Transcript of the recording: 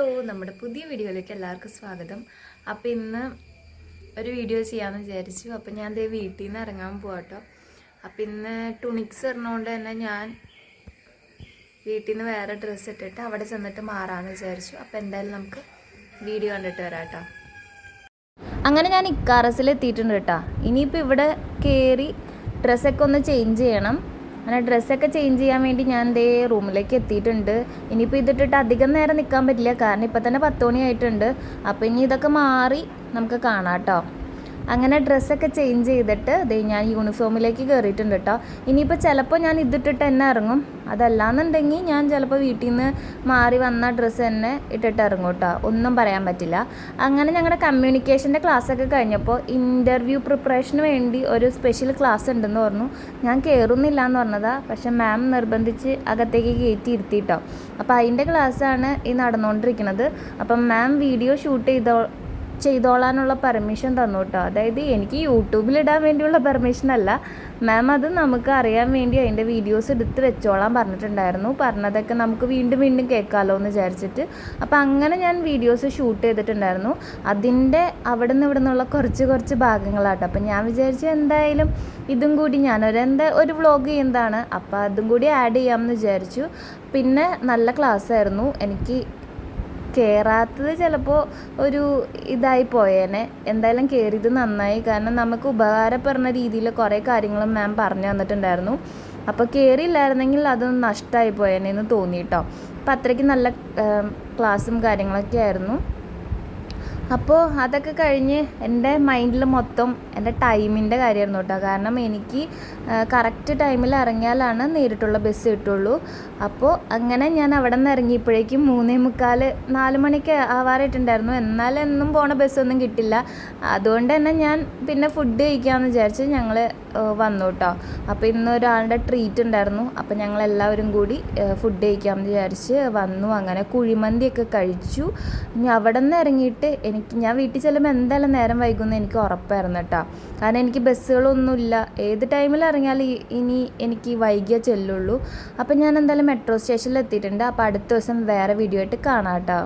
വീഡിയോയിലേക്ക് എല്ലാവർക്കും സ്വാഗതം. അപ്പോൾ ഇന്ന് ഒരു വീഡിയോ ചെയ്യാമെന്ന് വിചാരിച്ചു. അപ്പോൾ ഞാൻ ദേ വീട്ടിൽ നിന്ന് ഇറങ്ങാൻ പോവാട്ടോ. അപ്പോൾ ഇന്ന് ടുണിക്സ് ഇറങ്ങുകൊണ്ട് തന്നെ ഞാൻ വീട്ടിൽ നിന്ന് വേറെ ഡ്രസ്സ് ഇട്ടിട്ട് അവിടെ ചെന്നിട്ട് മാറാമെന്ന് വിചാരിച്ചു. അപ്പോൾ എന്തായാലും നമുക്ക് വീഡിയോ കണ്ടിട്ട് വരാം കേട്ടോ അങ്ങനെ ഞാൻ ഇക്കാറസിൽ എത്തിയിട്ടുണ്ട് കേട്ടോ. ഇനിയിപ്പോൾ ഇവിടെ കയറി ഡ്രസ്സൊക്കെ ഒന്ന് ചേഞ്ച് ചെയ്യണം. അങ്ങനെ ഡ്രസ്സൊക്കെ ചേഞ്ച് ചെയ്യാൻ വേണ്ടി ഞാൻ ദേ റൂമിലേക്ക് എത്തിയിട്ടുണ്ട്. ഇനിയിപ്പോൾ ഇതിട്ടിട്ട് അധികം നേരം നിൽക്കാൻ പറ്റില്ല. കാരണം ഇപ്പം തന്നെ പത്ത് മണിയായിട്ടുണ്ട്. അപ്പോൾ ഇനി ഇതൊക്കെ മാറി നമുക്ക് കാണാം കേട്ടോ. അങ്ങനെ ഡ്രസ്സൊക്കെ ചേഞ്ച് ചെയ്തിട്ട് ദേ ഞാൻ യൂണിഫോമിലേക്ക് കയറിയിട്ടുണ്ട് കേട്ടോ ഇനിയിപ്പോൾ ചിലപ്പോൾ ഞാൻ ഇതിട്ടിട്ട് തന്നെ ഇറങ്ങും. അതല്ലാന്നുണ്ടെങ്കിൽ ഞാൻ ചിലപ്പോൾ വീട്ടിൽ നിന്ന് മാറി വന്ന ഡ്രസ്സ് തന്നെ ഇട്ടിട്ട് ഇറങ്ങും കേട്ടോ ഒന്നും പറയാൻ പറ്റില്ല. അങ്ങനെ ഞങ്ങളുടെ കമ്മ്യൂണിക്കേഷന്റെ ക്ലാസ്സൊക്കെ കഴിഞ്ഞപ്പോൾ ഇന്റർവ്യൂ പ്രിപ്പറേഷന് വേണ്ടി ഒരു സ്പെഷ്യൽ ക്ലാസ് ഉണ്ടെന്ന് പറഞ്ഞു. ഞാൻ കയറുന്നില്ല എന്ന് പറഞ്ഞതാ. പക്ഷേ മാം നിർബന്ധിച്ച് അകത്തേക്ക് കയറ്റി ഇരുത്തിയിട്ടോ അപ്പോൾ അതിന്റെ ക്ലാസ്സാണ് ഈ നടന്നുകൊണ്ടിരിക്കുന്നത് അപ്പം മാം വീഡിയോ ഷൂട്ട് ചെയ്തോ ചെയ്തോളാനുള്ള പെർമിഷൻ തന്നു കേട്ടോ അതായത് എനിക്ക് യൂട്യൂബിൽ ഇടാൻ വേണ്ടിയുള്ള പെർമിഷൻ അല്ല. മാം അത് നമുക്ക് അറിയാൻ വേണ്ടി അതിന്റെ വീഡിയോസ് എടുത്ത് വെച്ചോളാൻ പറഞ്ഞിട്ടുണ്ടായിരുന്നു. പറഞ്ഞതൊക്കെ നമുക്ക് വീണ്ടും വീണ്ടും കേൾക്കാമല്ലോ എന്ന് വിചാരിച്ചിട്ട്. അപ്പോൾ അങ്ങനെ ഞാൻ വീഡിയോസ് ഷൂട്ട് ചെയ്തിട്ടുണ്ടായിരുന്നു. അതിന്റെ അവിടെ നിന്ന് ഇവിടെ നിന്നുള്ള കുറച്ച് കുറച്ച് ഭാഗങ്ങളാട്ടോ. അപ്പോൾ ഞാൻ വിചാരിച്ചു എന്തായാലും ഇതും കൂടി ഞാനൊരു എന്താ ഒരു വ്ളോഗ് ചെയ്യുന്നതാണ്. അപ്പോൾ അതും കൂടി ആഡ് ചെയ്യാമെന്ന് വിചാരിച്ചു. പിന്നെ നല്ല ക്ലാസ് ആയിരുന്നു. എനിക്ക് കയറാത്തത് ചിലപ്പോൾ ഒരു ഇതായി പോയേനെ. എന്തായാലും കയറിയത് നന്നായി. കാരണം നമുക്ക് ഉപകാരപ്പെടുന്ന രീതിയിൽ കുറേ കാര്യങ്ങളും മാം പറഞ്ഞു തന്നിട്ടുണ്ടായിരുന്നു. അപ്പോൾ കയറിയില്ലായിരുന്നെങ്കിൽ അതൊന്ന് നഷ്ടമായി പോയേനെ എന്ന് തോന്നി കേട്ടോ അപ്പോൾ അത്രയ്ക്ക് നല്ല ക്ലാസ്സും കാര്യങ്ങളൊക്കെ ആയിരുന്നു. അപ്പോൾ അതൊക്കെ കഴിഞ്ഞ് എന്റെ മൈൻഡിൽ മൊത്തം എന്റെ ടൈമിന്റെ കാര്യമായിരുന്നു കേട്ടോ. കാരണം എനിക്ക് കറക്റ്റ് ടൈമിൽ ഇറങ്ങിയാലാണ് നേരിട്ടുള്ള ബസ് കിട്ടുള്ളൂ. അപ്പോൾ അങ്ങനെ ഞാൻ അവിടെ നിന്ന് ഇറങ്ങിയപ്പോഴേക്കും മൂന്നേ മുക്കാൽ നാല് മണിക്ക് ആവാറായിട്ടുണ്ടായിരുന്നു. എന്നാൽ എന്നും പോണ ബസ്സൊന്നും കിട്ടില്ല. അതുകൊണ്ട് തന്നെ ഞാൻ പിന്നെ ഫുഡ് കഴിക്കാമെന്ന് വിചാരിച്ച് ഞങ്ങൾ വന്നു കേട്ടോ. അപ്പോൾ ഇന്ന് ഒരാളുടെ ട്രീറ്റ് ഉണ്ടായിരുന്നു. അപ്പോൾ ഞങ്ങൾ എല്ലാവരും കൂടി ഫുഡ് കഴിക്കാമെന്ന് വിചാരിച്ച് വന്നു. അങ്ങനെ കുഴിമന്തിയൊക്കെ കഴിച്ചു. ഇനി അവിടെ നിന്ന് ഇറങ്ങിയിട്ട് എനിക്ക് ഞാൻ വീട്ടിൽ ചെല്ലുമ്പോൾ എന്തായാലും നേരം വൈകുമെന്ന് എനിക്ക് ഉറപ്പായിരുന്നു കേട്ടോ. കാരണം എനിക്ക് ബസ്സുകളൊന്നുമില്ല. ഏത് ടൈമിൽ ഇറങ്ങിയാലും ഇനി എനിക്ക് വൈകിയ ചെല്ലുള്ളൂ. അപ്പം ഞാൻ എന്തായാലും മെട്രോ സ്റ്റേഷനിൽ എത്തിയിട്ടുണ്ട്. അപ്പോൾ അടുത്ത ദിവസം വേറെ വീഡിയോ ആയിട്ട് കാണാം കേട്ടോ.